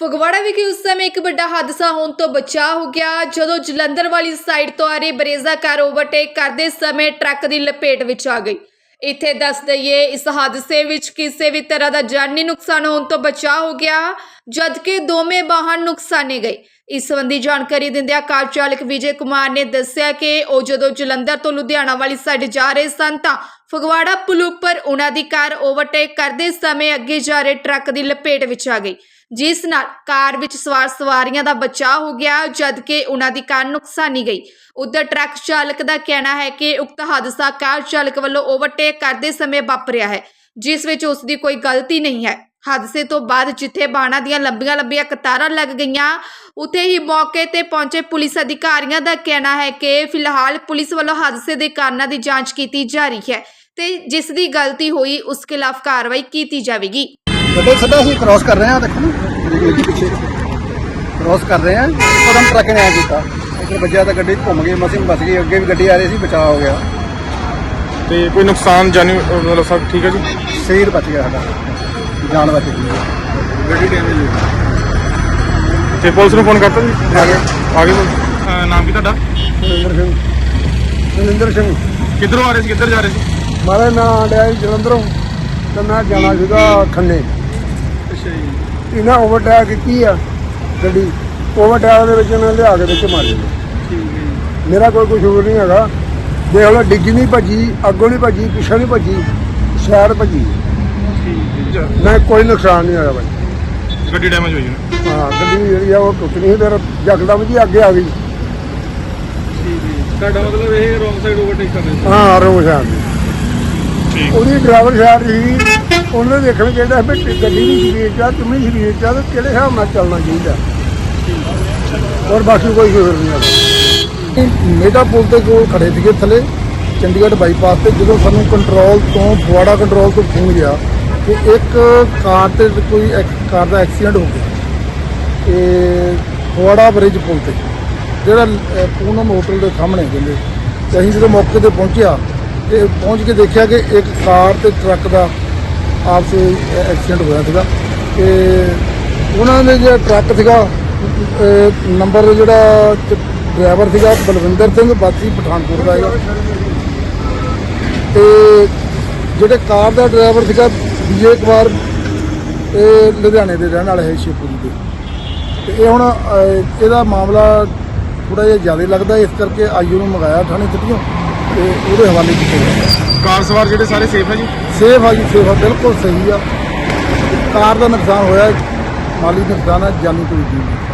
ਫਗਵਾੜਾ ਵਿਖੇ ਉਸ ਸਮੇਂ ਇੱਕ ਵੱਡਾ ਹਾਦਸਾ ਹੋਣ ਤੋਂ ਬਚਾ ਹੋ ਗਿਆ। ਜਦੋਂ ਜਲੰਧਰ ਵਾਲੀ ਸਾਈਡ ਤੋਂ ਆ ਰਹੀ ਬਰੇਜ਼ਾ ਕਾਰ ਓਵਰਟੇਕ ਕਰਦੇ ਸਮੇਂ ਟਰੱਕ ਦੀ ਲਪੇਟ ਵਿੱਚ ਆ ਗਈ। ਇੱਥੇ ਦੱਸ ਦਈਏ, ਇਸ ਹਾਦਸੇ ਵਿੱਚ ਕਿਸੇ ਵੀ ਤਰ੍ਹਾਂ ਦਾ ਜਾਨੀ ਨੁਕਸਾਨ ਹੋਣ ਤੋਂ ਬਚਾ ਹੋ ਗਿਆ, ਜਦਕਿ ਦੋਵੇਂ ਵਾਹਨ ਨੁਕਸਾਨੇ ਗਏ। ਇਸ ਸੰਬੰਧੀ ਜਾਣਕਾਰੀ ਦਿੰਦਿਆਂ ਕਾਰ ਚਾਲਕ ਵਿਜੇ ਕੁਮਾਰ ਨੇ ਦੱਸਿਆ ਕਿ ਉਹ ਜਦੋਂ ਜਲੰਧਰ ਤੋਂ ਲੁਧਿਆਣਾ ਵਾਲੀ ਸਾਈਡ ਜਾ ਰਹੇ ਸਨ ਤਾਂ ਫਗਵਾੜਾ ਪੁਲ ਉੱਪਰ ਉਹਨਾਂ ਦੀ ਕਾਰ ਓਵਰਟੇਕ ਕਰਦੇ ਸਮੇਂ ਅੱਗੇ ਜਾ ਰਹੇ ਟਰੱਕ ਦੀ ਲਪੇਟ ਵਿੱਚ ਆ ਗਈ। ਜਿਸ ਨਾਲ ਕਾਰ ਵਿੱਚ ਸਵਾਰ ਸਵਾਰੀਆਂ ਦਾ ਬਚਾਅ ਹੋ ਗਿਆ, ਜਦਕਿ ਉਹਨਾਂ ਦੀ ਕਾਰ ਨੁਕਸਾਨੀ ਗਈ। ਉਧਰ ਟਰੱਕ ਚਾਲਕ ਦਾ ਕਹਿਣਾ ਹੈ ਕਿ ਉਕਤ ਹਾਦਸਾ ਕਾਰ ਚਾਲਕ ਵੱਲੋਂ ਓਵਰਟੇਕ ਕਰਦੇ ਸਮੇਂ ਵਾਪਰਿਆ ਹੈ, ਜਿਸ ਵਿੱਚ ਉਸ ਦੀ ਕੋਈ ਗਲਤੀ ਨਹੀਂ ਹੈ। ਹਾਦਸੇ ਤੋਂ ਬਾਅਦ ਜਿੱਥੇ ਬਾਣਾ ਦੀਆਂ ਲੰਬੀਆਂ ਲੰਬੀਆਂ ਕਤਾਰਾਂ ਲੱਗ ਗਈਆਂ। ਉੱਥੇ ਹੀ ਮੌਕੇ ਤੇ ਪਹੁੰਚੇ ਪੁਲਿਸ ਅਧਿਕਾਰੀਆਂ ਦਾ ਕਹਿਣਾ ਹੈ ਕਿ ਫਿਲਹਾਲ ਪੁਲਿਸ ਵੱਲੋਂ ਹਾਦਸੇ ਦੇ ਕਾਰਨਾਂ ਦੀ ਜਾਂਚ ਕੀਤੀ ਜਾ ਰਹੀ ਹੈ ਤੇ ਜਿਸ ਦੀ ਗਲਤੀ ਹੋਈ, ਉਸ ਖਿਲਾਫ ਕਾਰਵਾਈ ਕੀਤੀ ਜਾਵੇਗੀ। ਗੱਡੇ ਸਿੱਧਾ ਅਸੀਂ ਕ੍ਰਾਸ ਕਰ ਰਹੇ ਹਾਂ ਦੇਖੋ ਨਾ ਗੱਡੀ ਪਿੱਛੇ। ਕ੍ਰਾਸ ਕਰ ਰਹੇ ਹਾਂ ਉਦੋਂ ਟਰੱਕ ਨੇ ਆ ਕੀਤਾ। ਇੱਧਰ ਵੱਜਿਆ ਤਾਂ ਗੱਡੀ ਘੁੰਮ ਗਈ ਮਸੀਂ ਬਚ ਗਈ ਅੱਗੇ ਵੀ ਗੱਡੀ ਆ ਰਹੀ ਸੀ ਬਚਾਅ ਹੋ ਗਿਆ। ਤੇ ਕੋਈ ਨੁਕਸਾਨ ਜਾਨੀ ਮਤਲਬ ਸਭ ਠੀਕ ਹੈ ਜੀ? ਸਰੀਰ ਬਚ ਗਿਆ ਸਾਡਾ ਜਾਨ ਬਚ ਗਈ। ਗੱਡੀ ਡੈਮੇਜ ਤੇ ਪੁਲਿਸ ਨੂੰ ਫੋਨ ਕਰਤਾ ਜੀ? ਆ ਗਏ। ਆ ਗਏ ਨਾਮ ਕੀ ਤੁਹਾਡਾ? ਸੁਰਿੰਦਰ ਸਿੰਘ। ਸੁਰਿੰਦਰ ਸਿੰਘ। ਕਿੱਧਰੋਂ ਆ ਰਹੇ ਸੀ ਕਿੱਧਰ ਜਾ ਰਹੇ ਸੀ? ਮਾਰੇ ਨਾਂ ਡਿਆ ਜੀ ਜਲੰਧਰੋਂ ਤੇ ਮੈਂ ਜਾਣਾ ਸੀਗਾ ਖੰਨੇ। ਅੱਛਾ ਜੀ। ਇਹਨਾਂ ਓਵਰਟੇਕ ਕੀਤੀ ਆ ਗੱਡੀ ਓਵਰਟੇਕ ਦੇ ਵਿੱਚ ਇਹਨਾਂ ਲਿਆ ਕੇ ਵਿੱਚ ਮਾਰੀ। ਠੀਕ ਹੈ ਜੀ। ਮੇਰਾ ਕੋਈ ਕਸੂਰ ਨਹੀਂ ਹੈਗਾ। ਦੇਖ ਲਓ ਡਿੱਗੀ ਨਹੀਂ ਭੱਜੀ ਅੱਗੋਂ ਨਹੀਂ ਭੱਜੀ ਪਿੱਛੋਂ ਨਹੀਂ ਭੱਜੀ ਸ਼ਾਇਦ ਭੱਜੀ। ਠੀਕ ਹੈ ਮੈਂ ਕੋਈ ਨੁਕਸਾਨ ਨਹੀਂ ਹੋਇਆ ਬਾਈ। ਗੱਡੀ ਡੈਮੇਜ ਹੋਈ ਨਾ? ਹਾਂ ਗੱਡੀ ਜਿਹੜੀ ਆ ਉਹ ਟੁੱਟ ਨਹੀਂ ਫਿਰ ਜਕਦਮ ਜੀ ਅੱਗੇ ਆ ਗਈ। ਠੀਕ ਹੈ ਤੁਹਾਡਾ ਮਤਲਬ ਇਹ ਰੋਂਗ ਸਾਈਡ ਓਵਰਟੇਕ ਕਰ ਰਹੇ ਹਾਂ ਰੋਜ਼ ਆ ਗਈ ਠੀਕ। ਉਹਦੀ ਡਰਾਈਵਰ ਸ਼ਾਇਦ ਸੀ। ਉਹਨਾਂ ਉਹਨੇ ਦੇਖਣਾ ਚਾਹੀਦਾ ਵੀ ਗੱਡੀ ਦੀ ਸਪੀਡ ਆ ਤੁਮੀ ਸਪੀਡ ਆ ਤੇ ਕਿਹੜੇ ਹਿਸਾਬ ਨਾਲ ਚੱਲਣਾ ਚਾਹੀਦਾ। ਔਰ ਬਾਕੀ ਕੋਈ ਫਿਕਰ ਨਹੀਂ ਹੈਗਾ। ਮੇਡਾ ਪੁਲ ਦੇ ਕੋਲ ਖੜੇ ਸੀਗੇ ਥੱਲੇ, ਚੰਡੀਗੜ੍ਹ ਬਾਈਪਾਸ ਤੇ, ਜਦੋਂ ਸਾਨੂੰ ਕੰਟਰੋਲ ਤੋਂ, ਫੁਆੜਾ ਕੰਟਰੋਲ ਤੋਂ ਫੋਨ ਗਿਆ ਕਿ ਇੱਕ ਕਾਰ ਤੇ ਕੋਈ ਐਕ- ਕਾਰ ਦਾ ਐਕਸੀਡੈਂਟ ਹੋ ਗਿਆ। ਤੇ ਫੁਆੜਾ ਬ੍ਰਿਜ ਪੁਲ ਤੇ, ਜਿਹੜਾ ਪੂਨਮ ਹੋਟਲ ਦੇ ਸਾਹਮਣੇ ਕਹਿੰਦੇ। ਤੇ ਅਸੀਂ ਜਦੋਂ ਮੌਕੇ ਤੇ ਪਹੁੰਚਿਆ, ਤੇ ਪਹੁੰਚ ਕੇ ਦੇਖਿਆ ਕਿ ਇੱਕ ਕਾਰ ਤੇ ਟਰੱਕ ਦਾ ਆਪਸ ਵਿੱਚ ਐਕਸੀਡੈਂਟ ਹੋਇਆ ਸੀਗਾ। ਤੇ ਉਹਨਾਂ ਨੇ ਜਿਹੜਾ ਟਰੱਕ ਸੀਗਾ ਨੰਬਰ ਜਿਹੜਾ ਡਰਾਈਵਰ ਸੀਗਾ ਬਲਵਿੰਦਰ ਸਿੰਘ ਬਾਤੀ ਪਠਾਨਕੋਟ ਦਾ ਹੈਗਾ। ਤੇ ਜਿਹੜੇ ਕਾਰ ਦਾ ਡਰਾਈਵਰ ਸੀਗਾ ਵਿਜੇ ਕੁਮਾਰ, ਇਹ ਲੁਧਿਆਣੇ ਦੇ ਰਹਿਣ ਵਾਲੇ ਹੈ ਸ਼ਿਵਪੁਰੀ ਦੇ। ਤੇ ਇਹ ਹੁਣ ਇਹਦਾ ਮਾਮਲਾ ਥੋੜਾ ਜਿਹਾ ਜ਼ਿਆਦਾ ਲੱਗਦਾ, ਇਸ ਕਰਕੇ ਆਈਓ ਨੂੰ ਮੰਗਾਇਆ ਥਾਣੇ ਸਿੱਟੀਆਂ ਤੇ ਉਹਦੇ ਹਵਾਲੇ ਕੀਤੇ ਗਏ ਕਾਰ ਸਵਾਰ ਜਿਹੜੇ ਸਾਰੇ ਸੇਫ ਹੈ ਜੀ? ਸੇਫ ਆ ਜੀ ਸੇਫ ਆ ਬਿਲਕੁਲ ਸਹੀ ਆ। ਕਾਰ ਦਾ ਨੁਕਸਾਨ ਹੋਇਆ ਮਾਲੀ ਨੁਕਸਾਨ ਆ ਜਾਨੀ ਕੋਈ ਨਹੀਂ